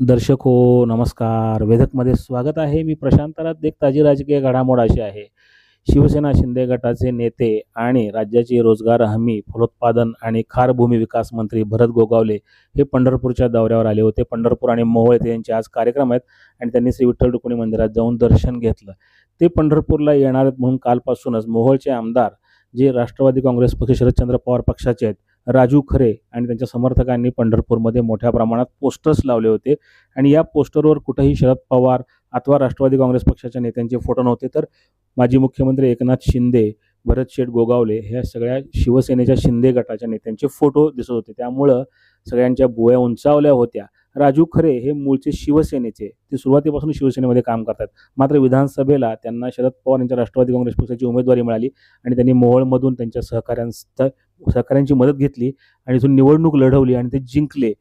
दर्शक हो नमस्कार. वेधकमध्ये स्वागत आहे. मी प्रशांतरात एक ताजी राजकीय घडामोड अशी आहे. शिवसेना शिंदे गटाचे नेते आणि राज्याचे रोजगार हमी फलोत्पादन आणि खार भूमी विकास मंत्री भरत गोगावले हे पंढरपूरच्या दौऱ्यावर आले होते. पंढरपूर आणि मोहोळ येथे यांचे आज कार्यक्रम आहेत आणि त्यांनी श्री विठ्ठल रुक्मिणी मंदिरात जाऊन दर्शन घेतलं. ते पंढरपूरला येणार आहेत म्हणून कालपासूनच मोहोळचे आमदार जे राष्ट्रवादी काँग्रेस पक्ष शरदचंद्र पवार पक्षाचे आहेत राजू खरे आणि त्यांच्या समर्थकांनी पंढरपूरमध्ये मोठ्या प्रमाणात पोस्टर्स लावले होते. आणि या पोस्टरवर कुठंही शरद पवार अथवा राष्ट्रवादी काँग्रेस पक्षाच्या नेत्यांचे फोटो नव्हते तर माजी मुख्यमंत्री एकनाथ शिंदे भरत शेठ गोगावले ह्या सगळ्या शिवसेनेच्या शिंदे गटाच्या नेत्यांचे फोटो दिसत होते. त्यामुळं सगळ्यांच्या बुया उंचावल्या होत्या. राजू खरे हे मूळचे शिवसेनेचे. ते सुरुवातीपासून शिवसेनेमध्ये काम करतात. मात्र विधानसभेला त्यांना शरद पवार यांच्या राष्ट्रवादी काँग्रेस पक्षाची उमेदवारी मिळाली आणि त्यांनी मोहोळमधून त्यांच्या सहकाऱ्यांचा सहकाऱ्यांची मदत घेतली आणि इथून निवडणूक लढवली आणि ते जिंकले.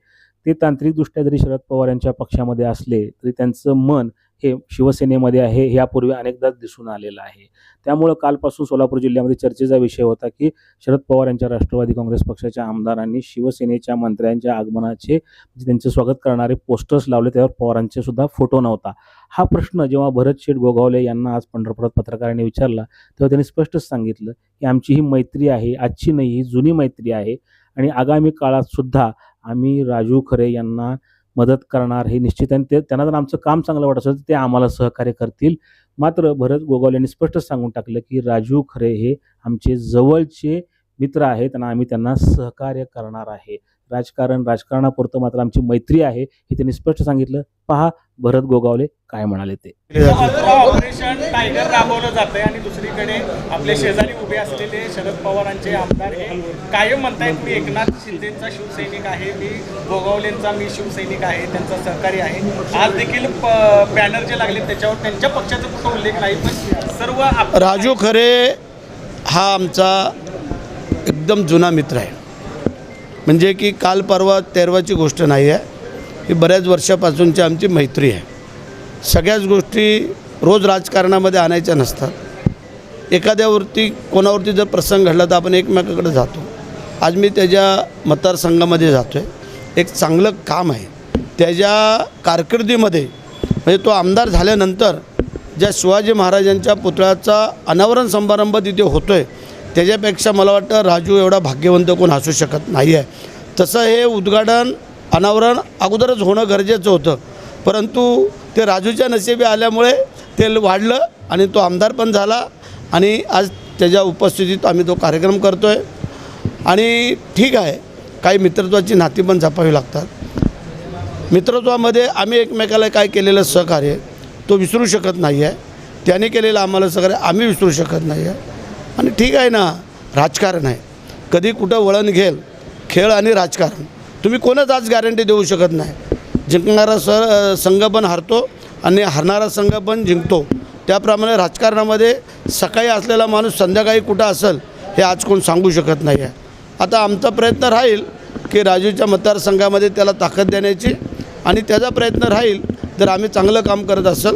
ते तांत्रिकदृष्ट्या जरी शरद पवार यांच्या पक्षामध्ये असले तरी त्यांचं मन हे शिवसेनेमध्ये आहे हे यापूर्वी अनेकदा दिसून आलेलं आहे. त्यामुळं कालपासून सोलापूर जिल्ह्यामध्ये चर्चेचा विषय होता की शरद पवार यांच्या राष्ट्रवादी काँग्रेस पक्षाच्या आमदारांनी शिवसेनेच्या मंत्र्यांच्या आगमनाचे म्हणजे त्यांचे स्वागत करणारे पोस्टर्स लावले त्यावर पवारांचे सुद्धा फोटो नव्हता. हा प्रश्न जेव्हा भरत शेठ गोगावले यांना आज पंढरपुरात पत्रकारांनी विचारला तेव्हा त्यांनी स्पष्टच सांगितलं की आमची ही मैत्री आहे आजची नाही ही जुनी मैत्री आहे आणि आगामी काळात सुद्धा आम्ही राजू खरे यांना मदत करणार हे निश्चित आणि ते त्यांना जर आमचं काम चांगलं वाटत असेल तर ते आम्हाला सहकार्य करतील. मात्र भरत गोगावले यांनी स्पष्ट सांगून टाकलं की राजू खरे हे आमचे जवळचे मित्र आहेत आणि आम्ही त्यांना सहकार्य करणार आहे. राजकारण राजकारणापुरतं मात्र आमची मैत्री आहे हे त्यांनी स्पष्ट सांगितलं. पहा भरत गोगावले काय म्हणाले ते. ऑपरेशन टायगर राबवलं जातंय आणि दुसरीकडे आपले शेजारी उभे असलेले शरद पवारांचे आमदार हे कायम म्हणतायत मी एकनाथ शिंदेचा शिवसैनिक आहे मी गोगावलेंचा मी शिवसैनिक आहे त्यांचा सहकारी आहे. आज देखील बॅनर जे लागले त्याच्यावर त्यांच्या पक्षाचा कुठं उल्लेख नाही पण सर्व राजू खरे हा आमचा एकदम जुना मित्र आहे. म्हणजे की काल परवा तेरवाची गोष्ट नाही आहे. ही बऱ्याच वर्षापासूनची आमची मैत्री आहे. सगळ्याच गोष्टी रोज राजकारणामध्ये आणायच्या नसतात. एखाद्यावरती कोणावरती जर प्रसंग घडला तर आपण एकमेकाकडे जातो. आज मी त्याच्या मतदारसंघामध्ये जातो आहे एक चांगलं काम आहे. त्याच्या कारकिर्दीमध्ये म्हणजे तो आमदार झाल्यानंतर ज्या शिवाजी महाराजांच्या पुतळ्याचा अनावरण समारंभ तिथे होतो आहे त्याच्यापेक्षा मला वाटतं राजू एवढा भाग्यवंत कोण असू शकत नाही आहे तसं हे उद्घाटन अनावरण अगोदरच होणं गरजेचं होतं. परंतु ते राजूच्या नशिबी आल्यामुळे ते वाढलं आणि तो आमदार पण झाला आणि आज त्याच्या उपस्थितीत आम्ही तो कार्यक्रम करतो आहे आणि ठीक आहे काही मित्रत्वाची नाती पण जपावी लागतात. मित्रत्वामध्ये आम्ही एकमेकाला काय केलेलं सहकार्य तो विसरू शकत नाही आहे त्याने केलेलं आम्हाला सहकार्य आम्ही विसरू शकत नाही आहे आणि ठीक आहे ना राजकारण आहे. कधी कुठं वळण घेल खेळ आणि राजकारण. तुम्ही कोणच आज गॅरंटी देऊ शकत नाही. जिंकणारा स संघ पण हारतो आणि हरणारा संघ पण जिंकतो. त्याप्रमाणे राजकारणामध्ये सकाळी असलेला माणूस संध्याकाळी कुठं असेल हे आज कोण सांगू शकत नाही आहे आता आमचा प्रयत्न राहील की राजूच्या मतदारसंघामध्ये त्याला ताकद देण्याची आणि त्याचा प्रयत्न राहील तर आम्ही चांगलं काम करत असेल.